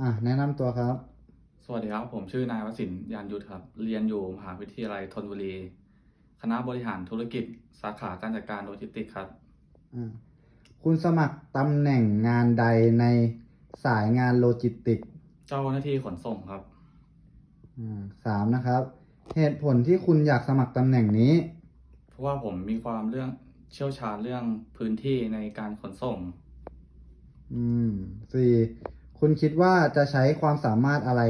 อะแนะนำตัวครับ สวัสดีครับ ผมชื่อนายวสินทร์ยานยุทธครับ เรียนอยู่มหาวิทยาลัยธนบุรี คณะบริหารธุรกิจ สาขาการจัดการโลจิสติกส์ครับ อ่าคุณสมัครตำแหน่งงานใดในสายงานโลจิสติกส์เจ้าหน้าที่ขนส่งครับ อ่าสามนะครับ เหตุผลที่คุณอยากสมัครตำแหน่งนี้ เพราะว่าผมมีความเรื่องเชี่ยวชาญเรื่องพื้นที่ในการขนส่ง อืมสี่ คุณคิดว่าจะใช้ความสามารถอะไร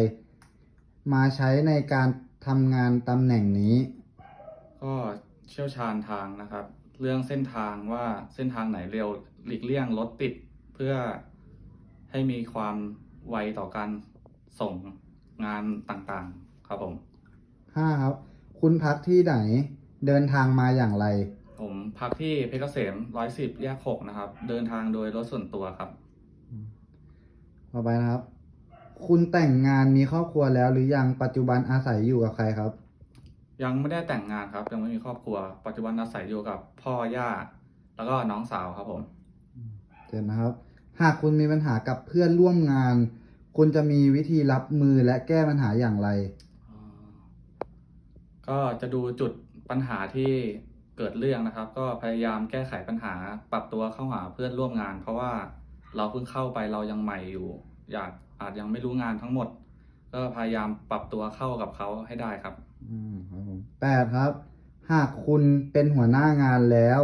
มาใช้ในการทำงานตำแหน่งนี้ ก็เชี่ยวชาญทางนะครับ เรื่องเส้นทางว่าเส้นทางไหนเร็วหลีกเลี่ยงรถติดเพื่อให้มีความไวต่อการส่งงานต่างๆ ครับผม ห้าครับ คุณพักที่ไหนเดินทางมาอย่างไร ผมพักที่เพชรเกษมร้อยสิบแยกหกนะครับ เดินทางโดยรถส่วนตัวครับ ต่อไปนะครับ คุณแต่งงานมีครอบครัวแล้ว หรือยังปัจจุบันอาศัยอยู่กับใครครับ ยังไม่ได้แต่งงานครับ ยังไม่มีครอบครัว ปัจจุบันอาศัยอยู่กับพ่อย่า แล้วก็น้องสาวครับผมเจ็ดนะครับ หากคุณมีปัญหากับเพื่อนร่วมงาน คุณจะมีวิธีรับมือและแก้ปัญหาอย่างไรอ่าก็จะดูจุดปัญหาที่เกิดเรื่องนะครับ ก็พยายามแก้ไขปัญหาปรับตัวเข้าหาเพื่อนร่วมงาน เพราะว่า เราเพิ่งเข้าไปเรายังใหม่อยู่ อยากอาจยังไม่รู้งานทั้งหมด ก็พยายามปรับตัวเข้ากับเขาให้ได้ครับ อืมครับผมแปดครับ หากคุณเป็นหัวหน้างานแล้ว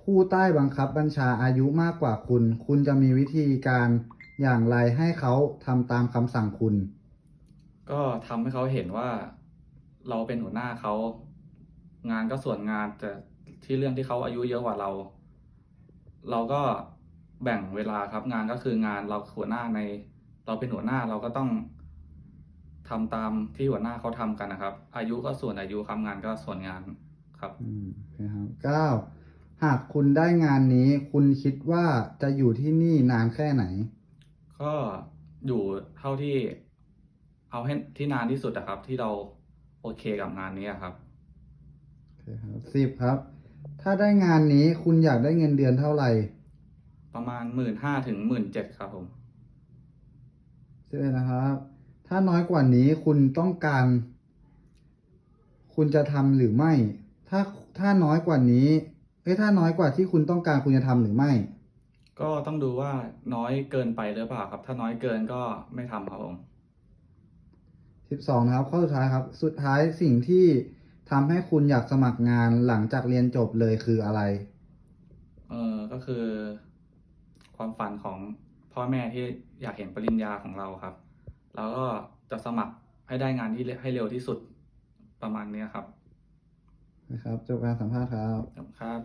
ผู้ใต้บังคับบัญชาอายุมากกว่าคุณ คุณจะมีวิธีการอย่างไรให้เขาทำตามคำสั่งคุณ ก็ทำให้เขาเห็นว่าเราเป็นหัวหน้าเขา งานก็ส่วนงานแต่ที่เรื่องที่เขาอายุเยอะกว่าเรา เราก็ แบ่งเวลาครับงานก็คืองานเราหัวหน้าใน เราเป็นหัวหน้าเราก็ต้องทำตามที่หัวหน้าเขาทำกันนะครับ อายุก็ส่วนอายุครับงานก็ส่วนงานครับอืมโอเคครับเก้าหากคุณได้งานนี้ คุณคิดว่าจะอยู่ที่นี่นานแค่ไหน ก็อยู่เท่าที่ เอาให้ที่นานที่สุดนะครับ ที่เราโอเคกับงานนี้อะครับโอเคครับสิบครับ ถ้าได้งานนี้คุณอยากได้เงินเดือนเท่าไหร่ ประมาณหมื่นห้าถึงหมื่นเจ็ดครับผมสิบเอ็ดนะครับ ถ้าน้อยกว่านี้คุณต้องการ คุณจะทำหรือไม่ ถ้าถ้าน้อยกว่านี้เอ้ยถ้าน้อยกว่าที่คุณต้องการคุณจะทำหรือไม่ ก็ต้องดูว่าน้อยเกินไปหรือเปล่าครับ ถ้าน้อยเกินก็ไม่ทำครับผมสิบสองนะครับข้อสุดท้ายครับ สุดท้ายสิ่งที่ทำให้คุณอยากสมัครงานหลังจากเรียนจบเลยคืออะไร เออก็คือ ความฝันของพ่อแม่ที่อยากเห็นปริญญาของเราครับ แล้วก็จะสมัครให้ได้งานที่ให้เร็วที่สุดประมาณเนี้ยครับนะครับจบการสัมภาษณ์ครับครับ